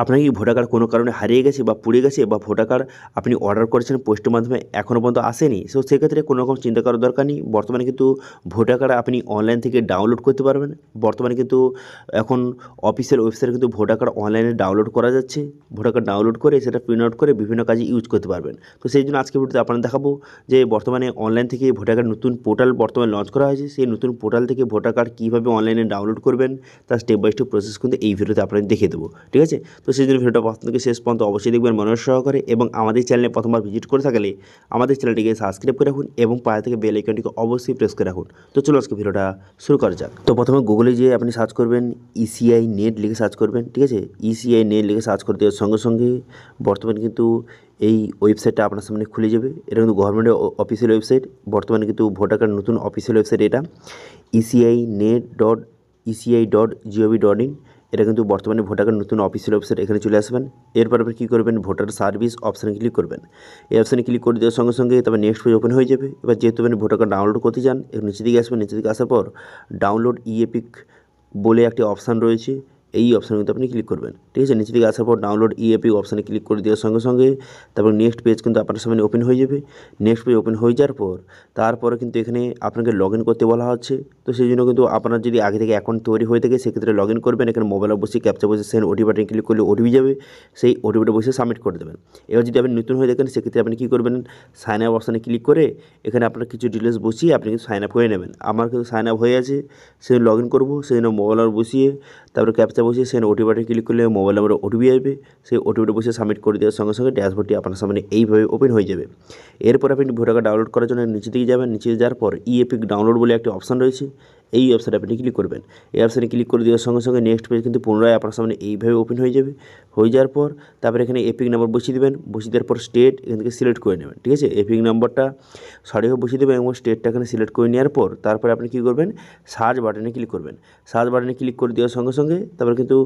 আপনার কি voter card কোনো কারণে হারিয়ে গেছে বা পুড়ে গেছে বা ভোটার কার্ড আপনি অর্ডার করেছেন পোস্টের মাধ্যমে এখনও পর্যন্ত আসেনি? সো সেক্ষেত্রে কোনো রকম চিন্তা করার দরকার নেই। বর্তমানে কিন্তু ভোটার কার্ড আপনি অনলাইন থেকে ডাউনলোড করতে পারবেন। বর্তমানে কিন্তু এখন অফিসিয়াল ওয়েবসাইটে কিন্তু ভোটার কার্ড অনলাইনে ডাউনলোড করা যাচ্ছে। ভোটার কার্ড ডাউনলোড করে সেটা প্রিন্ট আউট করে বিভিন্ন কাজে ইউজ করতে পারবেন। তো সেই জন্য আজকে ভিডিওতে আপনাদের দেখাবো যে বর্তমানে অনলাইন থেকে ভোটার কার্ড নতুন পোর্টাল বর্তমানে লঞ্চ করা হয়েছে। সেই নতুন পোর্টাল থেকে ভোটার কার্ড কীভাবে অনলাইনে ডাউনলোড করবেন, তার স্টেপ বাই স্টেপ প্রসেস কিন্তু এই ভিডিওতে আপনাদের দেখিয়ে দেবো। ঠিক আছে? তো সেই জন্য ভিডিওটা প্রথম থেকে শেষ পর্যন্ত অবশ্যই দেখবেন, মনোযোগ সহকারে এবং আমাদের চ্যানেলে প্রথমবার ভিজিট করে থাকলে আমাদের চ্যানেলটিকে সাবস্ক্রাইব করে রাখুন এবং পায়ে থেকে বেল আইকনটিকে অবশ্যই প্রেস করে রাখুন। তো চলো আজকে ভিডিওটা শুরু করা যাক। তো প্রথমে গুগলে গিয়ে আপনি সার্চ করবেন ইসিআই নেট লিখে সার্চ করবেন, ঠিক আছে? ইসিআই নেট লিখে সার্চ করতে দেওয়ার সঙ্গে সঙ্গে বর্তমানে কিন্তু এই ওয়েবসাইটটা আপনার সামনে খুলে যাবে। এটা কিন্তু গভর্নমেন্টের অফিসিয়াল ওয়েবসাইট বর্তমানে কিন্তু ভোটার কার্ড নতুন অফিসিয়াল ওয়েবসাইট এটা ECI net dot ECI dot GOV dot in এটা কিন্তু বর্তমানে ভোটার কার্ড নতুন অফিসিয়াল ওয়েবসাইট এখানে চলে আসবেন। এরপর আপনি কী করবেন? ভোটার সার্ভিস অপশানে ক্লিক করবেন। এই অপশানে ক্লিক করে দেওয়ার সঙ্গে সঙ্গে তবে নেক্সট পেজ ওপেন হয়ে যাবে। এবার যেহেতু আপনি ভোটার কার্ড ডাউনলোড করতে চান এর নিচে দিকে আসবেন। নিচে দিকে আসার পর ডাউনলোড ইএপিক বলে একটি অপশান রয়েছে। এই অপশানে কিন্তু আপনি ক্লিক করবেন। ঠিক আছে? নিচে দিকে আসার পর ডাউনলোড ইএপি অপশানে ক্লিক করে দেওয়ার সঙ্গে সঙ্গে তারপর নেক্সট পেজ কিন্তু আপনার সামনে ওপেন হয়ে যাবে। নেক্সট পেজ ওপেন হয়ে যাওয়ার পর তারপরে কিন্তু এখানে আপনাকে লগ করতে বলা হচ্ছে। তো সেই জন্য কিন্তু আপনার যদি আগে থেকে অ্যাকাউন্ট তৈরি হয়ে থাকে, সেক্ষেত্রে লগ করবেন। এখানে মোবাইলে বসে ক্যাপচা বসে সেন্ড ওটি বাটনে ক্লিক করলে ওটিপি যাবে। সেই ওটিপিটা বসে সাবমিট করে দেবেন। এবার যদি আপনি নতুন হয়ে থাকেন, সেক্ষেত্রে আপনি কী করবেন? সাইন আপ অপশানে ক্লিক করে এখানে আপনার কিছু ডিটেলস বসিয়ে আপনি কিন্তু সাইন আপ করে নেবেন। আমার কিন্তু সাইন আপ হয়ে আছে সেই লগ ইন করব। সেই জন্য মোবাইল বসিয়ে তারপরে ক্যাপচা বসিয়ে সেখানে ওটি বাটনে ক্লিক করলে মোবাইল নাম্বারে ওটিপি আসবে। সেই ওটিপিটা বসে সাবমিট করে দেওয়ার সঙ্গে সঙ্গে ড্যাশবোর্ডটি আপনার সামনে এইভাবে ওপেন হয়ে যাবে। এরপর আপনি ভোটার কার্ড ডাউনলোড করার জন্য নিচে দিকে যাবেন। নিচে যাওয়ার পর ইএপিক ডাউনলোড বলে একটি অপশান রয়েছে। এই অপশানে আপনি ক্লিক করবেন। এই অপশানে ক্লিক করে দেওয়ার সঙ্গে সঙ্গে নেক্সট পেজ কিন্তু পুনরায় আপনার সামনে এইভাবে ওপেন হয়ে যাবে। হয়ে যাওয়ার পর তারপরে এখানে এপিক নাম্বার বসিয়ে দেবেন। বসিয়ে দেওয়ার পর স্টেট এখান থেকে সিলেক্ট করে নেবেন, ঠিক আছে? এপিক নাম্বারটা সঠিকভাবে বসিয়ে দেবেন এবং স্টেটটা এখানে সিলেক্ট করে নেওয়ার পর তারপরে আপনি কী করবেন? সার্চ বাটনে ক্লিক করবেন। সার্চ বাটনে ক্লিক করে দেওয়ার সঙ্গে সঙ্গে তারপরে কিন্তু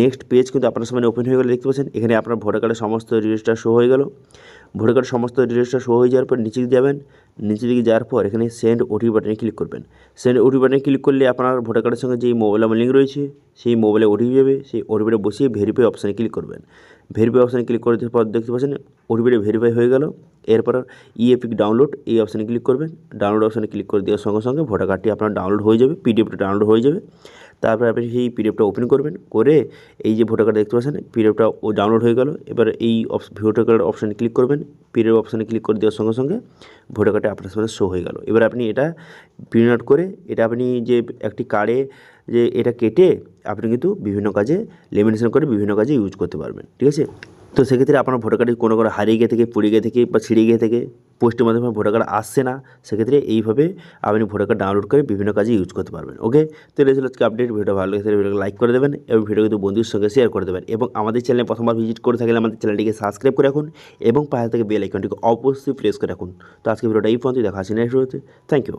নেক্সট পেজ কিন্তু আপনার সামনে ওপেন হয়ে গেলে দেখতে পাচ্ছেন। এখানে আপনার ভোটার কার্ডের সমস্ত ডিটেলসটা শো হয়ে গেল। ভোটার কার্ডের সমস্ত ডিটেলসটা শো হয়ে যাওয়ার পর নিচে দিকে যাবেন, নিচে দিকে যাওয়ার পর এখানে সেন্ড ওটিপি বাটনে ক্লিক করবেন। সেন্ড ওটিপি বাটনে ক্লিক করলে আপনার ভোটার কার্ডের সঙ্গে যেই মোবাইল নাম্বার লিঙ্ক রয়েছে, সেই মোবাইলে ওটিপি যাবে, সেই ওটিপিটা বসিয়ে ভেরিফাই অপশানে ক্লিক করবেন। ভেরিফাই অপশানে ক্লিক করে পর দেখতে পাচ্ছেন ওটিপিটা ভেরিফাই হয়ে গেল। এরপর ইএপিক ডাউনলোড এই অপশানে ক্লিক করবেন। ডাউনলোড অপশানে ক্লিক করে দেওয়ার সঙ্গে সঙ্গে ভোটার কার্ডটি আপনার ডাউনলোড হয়ে যাবে পিডিএফটা ডাউনলোড হয়ে যাবে। তারপরে আপনি সেই পিডিএফটা ওপেন করবেন, করে এই যে ভোটার কার্ড দেখতে পাচ্ছেন পিডিএফটা ও ডাউনলোড হয়ে গেল। এবার এই ভোটার কার্ড অপশানে ক্লিক করবেন। পিডিএফ অপশানে ক্লিক করে দেওয়ার সঙ্গে সঙ্গে ভোটার কার্ডটা আপনার সামনে শো হয়ে গেল। এবার আপনি এটা প্রিন্ট আউট করে, এটা আপনি যে একটি কার্ডে যে এটা কেটে আপনি কিন্তু বিভিন্ন কাজে লেমিনেশন করে বিভিন্ন কাজে ইউজ করতে পারবেন। ঠিক আছে? তো সেক্ষেত্রে আপনার ভোটার কার্ডে কোনো কোনো হারিয়ে গিয়ে থেকে, পুড়ে গিয়ে থেকে বা ছিঁড়ে গিয়ে থেকে পোস্টের মাধ্যমে ভোটার কার্ড আসছে না, সেক্ষেত্রে এইভাবে আপনি ভোটার কার্ড ডাউনলোড করে বিভিন্ন কাজে ইউজ করতে পারবেন ওকে তো এটা ছিল আজকে আপডেট ভিডিও ভালো লাগে ভিডিওকে লাইক করে দেবেন এবং ভিডিও কিন্তু বন্ধুর সঙ্গে শেয়ার করে দেবেন এবং আমাদের চ্যানেলে প্রথমবার ভিজিট করে থাকলে আমাদের চ্যানেলটিকে সাবস্ক্রাইব করে রাখুন এবং পাশে থেকে বেল আইকনটিকে অবশ্যই প্রেস করে রাখুন। তো আজকে ভিডিওটা এই পর্যন্ত দেখা আছে নেক্সট ভিডিওতে থ্যাংক ইউ